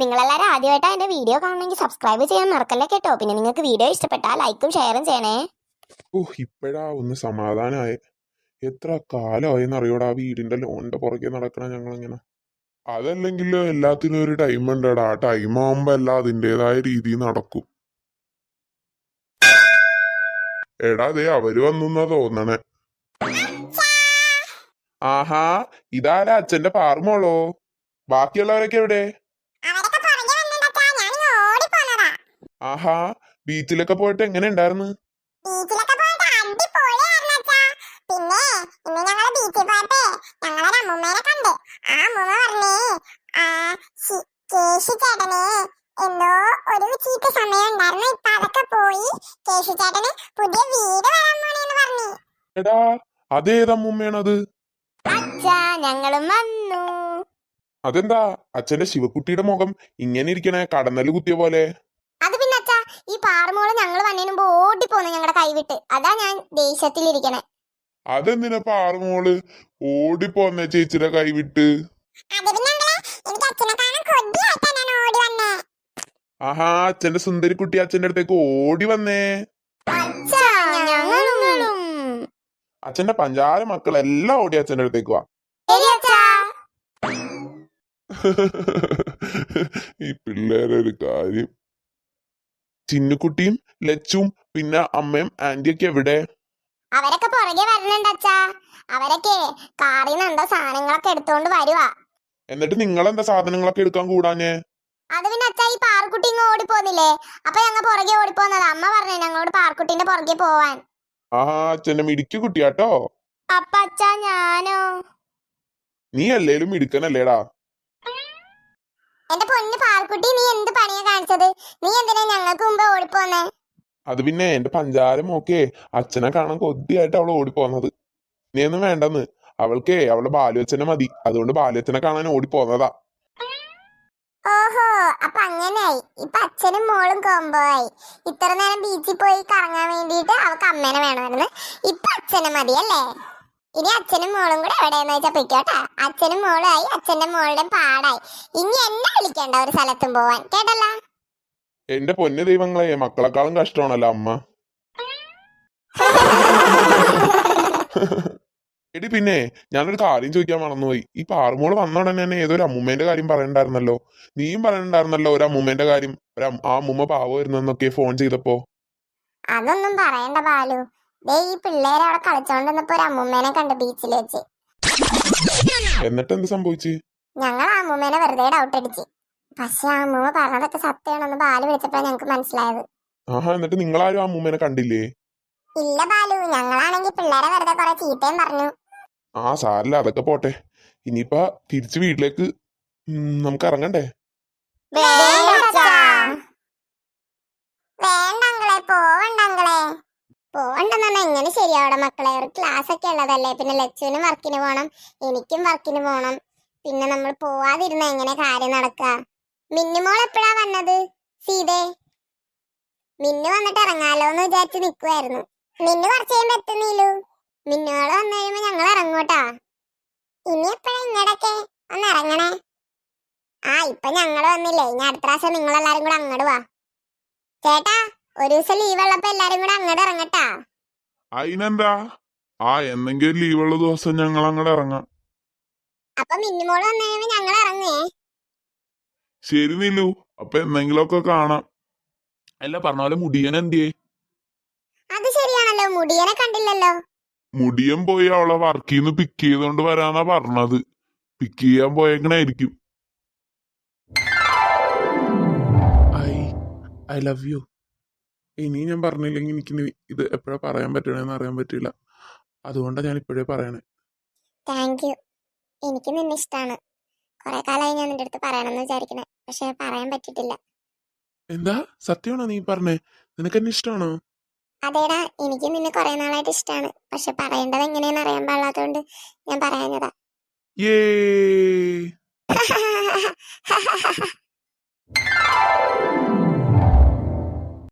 നിങ്ങളെല്ലാവരും ആദ്യമായിട്ടാണ് എന്റെ വീഡിയോ കാണണമെങ്കിൽ സബ്സ്ക്രൈബ് ചെയ്യാൻ മറക്കല്ലേ കേട്ടോ? പിന്നെ നിങ്ങൾക്ക് വീഡിയോ ഇഷ്ടപ്പെട്ടാൽ ലൈക്കും ഷെയറും ചെയ്യണേ. ഓ ഇപ്പോഴാ ഒന്ന് സമാധാനമായി എത്ര കാലമായി എന്നറിയോടാ വീടിന്റെ ലോണിന്റെ പുറകെ നടക്കണ ഞങ്ങളിങ്ങനെ. അതല്ലെങ്കിൽ എല്ലാത്തിനും ഒരു ടൈം ഉണ്ടടാ. ആ ടൈം ആവുമ്പോ എല്ലാം അതിന്റെതായ രീതിയിൽ നടക്കും. എടാ ദേ അവർ വന്നാ തോന്നണേ. ആഹാ ഇതാരാ അച്ഛന്റെ പാറുമോളോ ബാക്കിയുള്ളവരൊക്കെ എവിടെ? ആഹാ ബീച്ചിലൊക്കെ പോയിട്ട് എങ്ങനെ ഉണ്ടായിരുന്നു പിന്നെ ഇന്ന് ഞങ്ങൾ ബീച്ചിൽ പോയപ്പോ ഞങ്ങളൊരു അമ്മൂമ്മേനെ കണ്ട്. ആ അമ്മൂമ്മ പറഞ്ഞേ ആ ശി- കേശു ചേട്ടന് എന്തോ ഒരു ചീത്ത സമയം ഉണ്ടായിരുന്നു. ഇപ്പൊ അതൊക്കെ പോയി കേശു ചേട്ടന് പുതിയ വീട് വരാൻ പോണേന്ന് പറഞ്ഞു. എടാ അതേതമ്മൂമ്മയാണത് അച്ഛാ ഞങ്ങളും വന്നു. അതെന്താ? അച്ഛന്റെ ശിവക്കുട്ടിയുടെ മുഖം ഇങ്ങനെ ഇരിക്കണേ കടന്നൽ കുത്തിയ പോലെ. ഈ പാറമോൾ ഞങ്ങൾ വന്നതിന് മുമ്പ് ഓടിപ്പോന്നു ഞങ്ങളുടെ കൈവിട്ട്. അതാ ഞാൻ ദേഷ്യത്തിലിരിക്കണേ. അതെന്തിനാ പാറുമോൾ? ഓടിപ്പോന്നെ ചേച്ചിയുടെ അത് പിന്നെ ഓടി വന്നേ. ആഹാ അച്ഛന്റെ സുന്ദരി കുട്ടി അച്ഛന്റെ അടുത്തേക്ക് ഓടി വന്നേ. അച്ഛന്റെ പഞ്ചാര മക്കളെല്ലാം ഓടി അച്ഛന്റെ അടുത്തേക്ക് വാ. ഈ പിള്ളേരെ ഒരു കാര്യം. ചിന്നുകുട്ടിയും ലച്ചും പിന്നെ അമ്മയും ആന്റിയൊക്കെ എവിടെ? അവരൊക്കെ പുറകെ വരണുണ്ട് അച്ഛാ. അവരൊക്കെ കാറിൽ നിന്ന് എന്തോ സാധനങ്ങളൊക്കെ എടുത്തോണ്ട് വരുവാ. എന്നിട്ട് നിങ്ങൾ എന്താ സാധനങ്ങളൊക്കെ എടുക്കാൻ കൂടാഞ്ഞേ? അത് പിന്നെ അച്ഛാ ഈ പാർക്കുട്ടി ഇങ്ങ് ഓടിപ്പോന്നില്ലേ? അപ്പൊ ഞങ്ങൾ പുറകെ ഓടി ഓടിപ്പോന്നത്. അമ്മ പറഞ്ഞു ഞങ്ങളോട് പാർക്കുട്ടിന്റെ പുറകെ പോവാൻ. ആ അച്ഛന്റെ മിടിക്ക് കുട്ടിയാട്ടോ. അപ്പൊ അച്ഛാ ഞാനോ? നീ അല്ലേലും മിടുക്കനല്ലേടാ. എന്റെ പൊന്ന് പാർക്കുട്ടി നീ എന്ത് പണിയാ കാണിച്ചത്? നീ എന്തിനാ ഞങ്ങൾക്ക് മുമ്പ് ഓടിപ്പോന്നേ? അത് പിന്നെ എന്റെ പഞ്ചാരം ഒക്കെ അച്ഛനെ കാണാൻ കൊതിയായിട്ട് അവൾ ഓടിപ്പോന്നത്. നീ ഒന്നും വേണ്ടെന്ന്. അവൾക്കേ അവളുടെ ബാലുവച്ചനെ മതി. അതുകൊണ്ട് ബാലുവച്ചനെ കാണാൻ ഓടിപ്പോന്നതാ. ഓഹോ അപ്പൊ അങ്ങനെയായി. ഇപ്പൊ അച്ഛനും മോളും കോംബോ ആയി. ഇത്ര നേരം ബീച്ചിൽ പോയി കറങ്ങാൻ വേണ്ടിയിട്ട് അവൾക്ക് അമ്മേനെ വേണമായിരുന്നു. ഇപ്പൊ അച്ഛനെ മതി അല്ലേ? ഇനി അച്ഛനും മോളും കൂടെ എവിടെയെന്ന് വെച്ചാൽ പൊയ്ക്കോട്ടെ അച്ഛനും മോളും ആയി അച്ഛന്റെ മോളുടെ പാടായി. ഇനി എന്നെ വിളിക്കണ്ട ഒരു സ്ഥലത്തും പോവാൻ. കേട്ടല്ല? എന്റെ പൊന്നു ദൈവങ്ങളെ മക്കളെക്കാളും കഷ്ടമാണല്ലോ അമ്മ. എടി പിന്നെ ഞാനൊരു കാര്യം ചോദിക്കാൻ മറന്നുപോയി. ഈ പാറുമോൾ വന്ന ഉടനെ തന്നെ ഏതൊരു അമ്മൂമ്മേന്റെ കാര്യം പറയണ്ടായിരുന്നല്ലോ. നീയും പറയണ്ടായിരുന്നല്ലോ ഒരു അമ്മൂമ്മേന്റെ കാര്യം. ഒരു ആ അമ്മൂമ്മ പാവമായിരുന്നെന്നൊക്കെ ഫോൺ ചെയ്തപ്പോ. അതൊന്നും പറയണ്ട ബാലു. ദേ ഈ പിള്ളേരെ അവിടെ കളിച്ചോണ്ടിരുന്നപ്പോ ഒരു അമ്മൂമ്മേനെ കണ്ട് ബീച്ചിൽ വെച്ച്. എന്നിട്ട് എന്ത് സംഭവിച്ചു? ഞങ്ങൾ ആ അമ്മൂമ്മേനെ വെറുതെ ഡൗട്ട് അടിച്ച്. പക്ഷെ ആ അമ്മൂമ്മ പറഞ്ഞതൊക്കെ സത്യമാണെന്ന് ബാലു വിളിച്ചപ്പോ ഞങ്ങൾക്ക് മനസ്സിലായത്. ആഹാ എന്നിട്ട് നിങ്ങളാരും ആ അമ്മൂമ്മേനെ കണ്ടില്ലേ? ഇല്ല ബാലു. ഞങ്ങളാണെങ്കിൽ പിള്ളേരെ വെറുതെ കുറെ ചീത്തയും പറഞ്ഞു. ആ സാരില്ല അതൊക്കെ പോട്ടെ. ഇനിയിപ്പ തിരിച്ച് വീട്ടിലേക്ക് ഉം, നമുക്ക് ഇറങ്ങണ്ടേ? വേണ്ടങ്ങളെ പോവണ്ടെന്നാ എങ്ങനെ ശരിയാവണം മക്കളെ? ഒരു ക്ലാസ് ഒക്കെ ഉള്ളതല്ലേ. പിന്നെ ലച്ചുവിനും വർക്കിന് പോകണം എനിക്കും വർക്കിന് പോകണം പിന്നെ നമ്മൾ പോവാതിരുന്ന എങ്ങനെ കാര്യം നടക്കുക മിന്നുമോൾ എപ്പോഴാ വന്നത്? സീതേ? മിന്നു വന്നിട്ട് ഇറങ്ങാലോ എന്ന് വിചാരിച്ച് നിക്കുവായിരുന്നു. മിന്നു കുറച്ച് കഴിയുമ്പോ എത്തുന്നില്ലു മിന്നുകൾ വന്നു കഴിയുമ്പോ ഞങ്ങൾ ഇറങ്ങൂട്ടാ. ഇനി എപ്പോഴാ ഇങ്ങടൊക്കെ? ഒന്ന് ഇറങ്ങണേ. ആ ഇപ്പൊ ഞങ്ങൾ വന്നില്ലേ. ഇനി അടുത്ത പ്രാവശ്യം നിങ്ങളെല്ലാരും കൂടെ അങ്ങോട്ട് വാ. ചേട്ടാ ഒരു ദിവസം ലീവ് ഉള്ളപ്പോ എല്ലാരും കൂടെ അങ്ങോട്ട് ഇറങ്ങട്ടാ. അതിനെന്താ ആ എന്തെങ്കിലും ലീവുള്ള ദിവസം ഞങ്ങൾ അങ്ങോട്ട് ഇറങ്ങാം. അപ്പൊ മിന്നുമോൾ വന്നു കഴിയുമ്പോ ഞങ്ങൾ ഇറങ്ങേ. ശരി നീലു അപ്പൊ എന്തെങ്കിലുമൊക്കെ കാണാം. അല്ല പറഞ്ഞ പോലെ മുടിയൻ എന്തിയേ അത് ശരിയാണല്ലോ മുടിയനെ കണ്ടില്ലല്ലോ. മുടിയൻ പോയി അവളെ വർക്കിൽ നിന്ന് പിക്ക് ചെയ്തോണ്ട് വരാന്നാ പറഞ്ഞത്. പിക്ക് ചെയ്യാൻ പോയേക്കണായിരിക്കും. I I love you. ഇനി ഞാൻ പറഞ്ഞില്ലെങ്കിൽ എനിക്ക് ഇത് എപ്പോഴാ പറയാൻ പറ്റണെന്ന് അറിയാൻ പറ്റില്ല അതുകൊണ്ടാണ് ഞാൻ ഇപ്പോഴേ പറയണേ. താങ്ക് യു എനിക്ക് നിന്നെ ഇഷ്ടമാണ് കുറെ കാലമായി ഞാൻ നിന്റെ അടുത്ത് പറയണമെന്ന് വിചാരിക്കണേ. പക്ഷെ പറയാൻ പറ്റിയിട്ടില്ല. എന്താ? സത്യമാണോ നീ പറഞ്ഞേ? നിനക്ക് എന്നെ ഇഷ്ടമാണോ അതേടാ എനിക്ക് നിന്നെ കുറെ നാളായിട്ട് ഇഷ്ടാണ്. പക്ഷെ പറയേണ്ടത് എങ്ങനെയാന്ന് അറിയാൻ പാടില്ലാത്തതുകൊണ്ട് ഞാൻ പറയാഞ്ഞതാ. ഏ